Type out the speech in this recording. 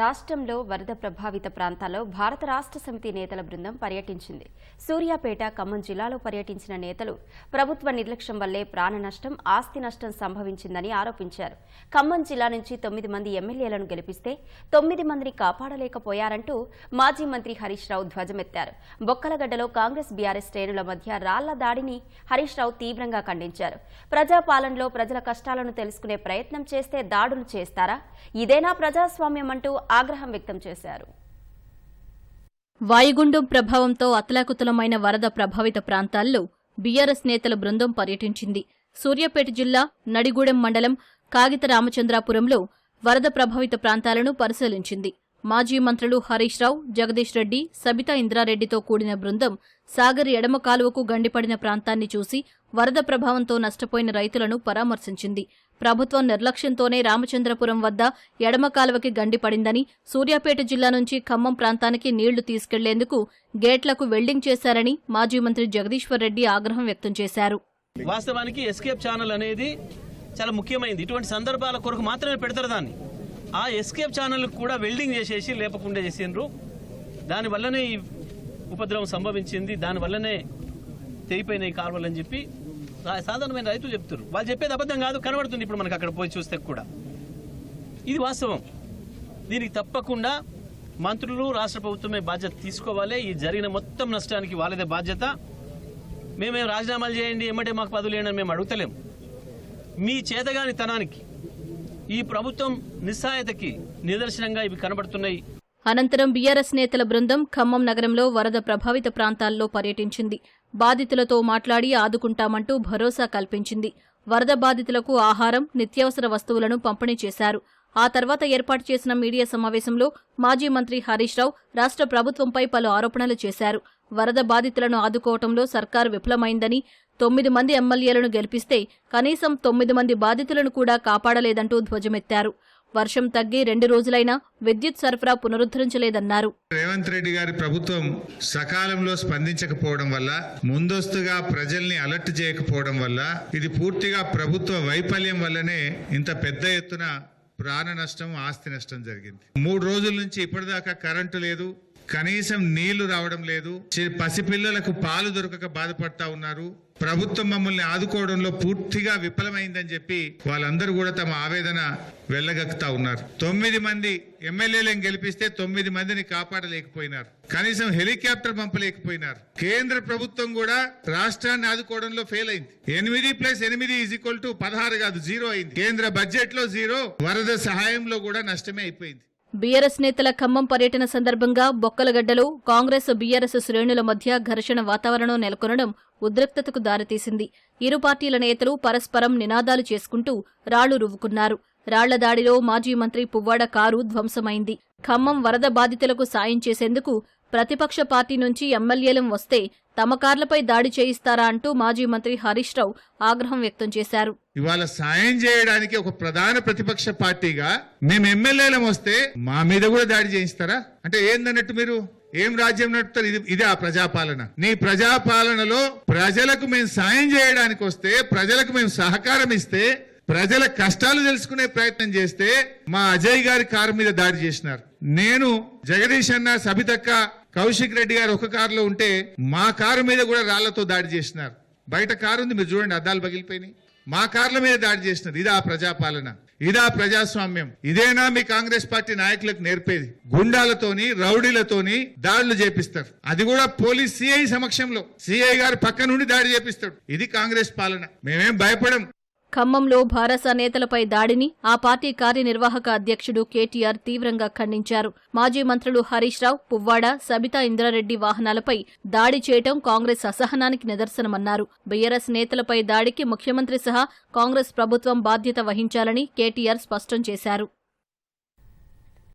రాష్ట్రంలో వరద ప్రభావిత ప్రాంతాల్లో భారత రాష్ట్ర సమితి నేతల బృందం పర్యటించింది. సూర్యాపేట ఖమ్మం జిల్లాలో పర్యటించిన నేతలు ప్రభుత్వ నిర్లక్ష్యం వల్లే ప్రాణ నష్టం ఆస్తి నష్టం సంభవించిందని ఆరోపించారు. ఖమ్మం జిల్లా నుంచి తొమ్మిది మంది ఎమ్మెల్యేలను గెలిపిస్తే తొమ్మిది మందిని కాపాడలేకపోయారంటూ మాజీ మంత్రి హరీష్ రావు ధ్వజమెత్తారు. బొక్కలగడ్డలో కాంగ్రెస్ బీఆర్ఎస్ శ్రేణుల మధ్య రాళ్ళ దాడిని హరీష్ రావు తీవ్రంగా ఖండించారు. ప్రజాపాలనలో ప్రజల కష్టాలను తెలుసుకునే ప్రయత్నం చేస్తే దాడులు చేస్తారా? ఇదేనా ప్రజాస్వామ్యం అంటూ ఆగ్రహం వ్యక్తం చేశారు. వాయుగుండం ప్రభావంతో అతలాకుతలమైన వరద ప్రభావిత ప్రాంతాల్లో బీఆర్ఎస్ నేతల బృందం పర్యటించింది. సూర్యాపేట జిల్లా నడిగూడెం మండలం కాగిత రామచంద్రాపురంలో వరద ప్రభావిత ప్రాంతాలను పరిశీలించింది. మాజీ మంత్రులు హరీష్ రావు జగదీష్ రెడ్డి సబితా ఇంద్రారెడ్డితో కూడిన బృందం సాగర్ ఎడమ కాలువకు గండిపడిన ప్రాంతాన్ని చూసి వరద ప్రభావంతో నష్టపోయిన రైతులను పరామర్శించింది. ప్రభుత్వం నిర్లక్ష్యంతోనే రామచంద్రపురం వద్ద ఎడమ కాలువకి గండిపడిందని సూర్యాపేట జిల్లా నుంచి ఖమ్మం ప్రాంతానికి నీళ్ళు తీసుకెళ్ళేందుకు గేట్లకు వెల్డింగ్ చేశారని మాజీ మంత్రి జగదీశ్వర్ రెడ్డి ఆగ్రహం వ్యక్తం చేశారు. వాస్తవానికి ఎస్కేప్ ఛానల్ అనేది చాలా ముఖ్యమైనది ఇటువంటి సందర్భాల కొరకు మాత్రమే పెడతారు దాన్ని. ఆ ఎస్కేప్ ఛానల్ కూడా వెల్డింగ్ చేసేసి లేపకుండా చేసిండ్రు. దానివల్లనే ఈ ఉపద్రవం సంభవించింది. దానివల్లనే తెగిపోయినాయి కాలువలు అని చెప్పి సాధారణమైన రైతులు చెప్తారు వాళ్ళు చెప్పేది అబద్ధం కాదు కనబడుతుంది ఇప్పుడు మనకు అక్కడ పోయి చూస్తే కూడా. ఇది వాస్తవం. దీనికి తప్పకుండా మంత్రులు రాష్ట్ర ప్రభుత్వమే బాధ్యత తీసుకోవాలి. ఈ జరిగిన మొత్తం నష్టానికి వాళ్ళదే బాధ్యత. మేమేం రాజీనామాలు చేయండి ఏమంటే మాకు పదవులు లేని మేము అడుగుతలేం. మీ చేతగాని తనానికి ఈ ప్రభుత్వం నిస్సాయతకి నిదర్శనంగా ఇవి కనబడుతున్నాయి. అనంతరం బీఆర్ఎస్ నేతల బృందం ఖమ్మం నగరంలో వరద ప్రభావిత ప్రాంతాల్లో పర్యటించింది. బాధితులతో మాట్లాడి ఆదుకుంటామంటూ భరోసా కల్పించింది. వరద బాధితులకు ఆహారం నిత్యావసర వస్తువులను పంపిణీ చేశారు. ఆ తర్వాత ఏర్పాటు చేసిన మీడియా సమావేశంలో మాజీ మంత్రి హరీష్ రావు రాష్ట్ర ప్రభుత్వంపై పలు ఆరోపణలు చేశారు. వరద బాధితులను ఆదుకోవటంలో సర్కారు విఫలమైందని తొమ్మిది మంది ఎమ్మెల్యేలను గెలిపిస్తే కనీసం తొమ్మిది మంది బాధితులను కూడా కాపాడలేదంటూ ధ్వజమెత్తారు. వర్షం తగ్గి రెండు రోజులైనా విద్యుత్ సరఫరా పునరుద్ధరించలేదన్నారు. రేవంత్ రెడ్డి గారి ప్రభుత్వం సకాలంలో స్పందించకపోవడం వల్ల ముందస్తుగా ప్రజల్ని అలర్ట్ చేయకపోవడం వల్ల ఇది పూర్తిగా ప్రభుత్వ వైఫల్యం వల్లనే ఇంత పెద్ద ఎత్తున ప్రాణ నష్టం ఆస్తి నష్టం జరిగింది. మూడు రోజుల నుంచి ఇప్పటిదాకా కరెంటు లేదు కనీసం నీళ్ళు రావడం లేదు. పసిపిల్లలకు పాలు దొరకక బాధపడతా ఉన్నారు. ప్రభుత్వం మమ్మల్ని ఆదుకోవడంలో పూర్తిగా విఫలమైందని చెప్పి వాళ్ళందరూ కూడా తమ ఆవేదన వెళ్ళగక్కుతా ఉన్నారు. తొమ్మిది మంది ఎమ్మెల్యేలను గెలిపిస్తే తొమ్మిది మందిని కాపాడలేకపోయినారు. కనీసం హెలికాప్టర్ పంపలేకపోయినారు. కేంద్ర ప్రభుత్వం కూడా రాష్ట్రాన్ని ఆదుకోవడంలో ఫెయిల్ అయింది. ఎనిమిది ప్లస్ ఎనిమిది ఈజ్ ఈక్వల్ టు పదహారు కాదు జీరో అయింది. కేంద్ర బడ్జెట్లో జీరో వరద సహాయంలో కూడా నష్టమే అయిపోయింది. బీఆర్ఎస్ నేతల ఖమ్మం పర్యటన సందర్భంగా బొక్కలగడ్డలో కాంగ్రెస్ బీఆర్ఎస్ శ్రేణుల మధ్య ఘర్షణ వాతావరణం నెలకొనడం ఉద్రిక్తతకు దారితీసింది. ఇరు పార్టీల నేతలు పరస్పరం నినాదాలు చేసుకుంటూ రాళ్ళు రువ్వుకున్నారు. రాళ్ళ దాడిలో మాజీ మంత్రి పువ్వాడ కారు ధ్వంసమైంది. ఖమ్మం వరద బాధితులకు సాయం చేసేందుకు ప్రతిపక్ష పార్టీ నుంచి ఎమ్మెల్యేలం వస్తే తమ కార్లపై దాడి చేయిస్తారా అంటూ మాజీ మంత్రి హరీష్ రావు ఆగ్రహం వ్యక్తం చేశారు. ఇవాళ సాయం చేయడానికి ఒక ప్రధాన ప్రతిపక్ష పార్టీగా మేము ఎమ్మెల్యేలం వస్తే మా మీద కూడా దాడి చేయిస్తారా? అంటే ఏందన్నట్టు మీరు? ఏం రాజ్యం నడుపుతారు? ఇది ఇదే ఆ ప్రజాపాలన. నీ ప్రజాపాలనలో ప్రజలకు మేము సాయం చేయడానికి వస్తే ప్రజలకు మేము సహకారం ఇస్తే ప్రజల కష్టాలు తెలుసుకునే ప్రయత్నం చేస్తే మా అజయ్ గారి కారు మీద దాడి చేసినారు. నేను జగదీష్ అన్న సబితక్క కౌశిక్ రెడ్డి గారు ఒక కారులో ఉంటే మా కారు మీద కూడా రాళ్ళతో దాడి చేసినారు. బయట కారు ఉంది మీరు చూడండి అద్దాలు పగిలిపోయినాయి. మా కార్ల మీద దాడి చేసినారు. ఇదా ప్రజాపాలన. ఇదా ప్రజాస్వామ్యం. ఇదేనా మీ కాంగ్రెస్ పార్టీ నాయకులకు నేర్పేది? గుండాలతోని రౌడీలతోని దాడులు చేపిస్తారు. అది కూడా పోలీస్ సిఐ సమక్షంలో. సిఐ గారు పక్క నుండి దాడి చేపిస్తాడు. ఇది కాంగ్రెస్ పాలన. మేమేం భయపడం. ఖమ్మంలో భారస నేతలపై దాడిని ఆ పార్టీ కార్యనిర్వాహక అధ్యక్షుడు కేటీఆర్ తీవ్రంగా ఖండించారు. మాజీ మంత్రులు హరీష్ రావు పువ్వాడ సబితా ఇంద్రారెడ్డి వాహనాలపై దాడి చేయటం కాంగ్రెస్ అసహనానికి నిదర్శనమన్నారు. బీఆర్ఎస్ నేతలపై దాడికి ముఖ్యమంత్రి సహా కాంగ్రెస్ ప్రభుత్వం బాధ్యత వహించాలని కేటీఆర్ స్పష్టం చేశారు.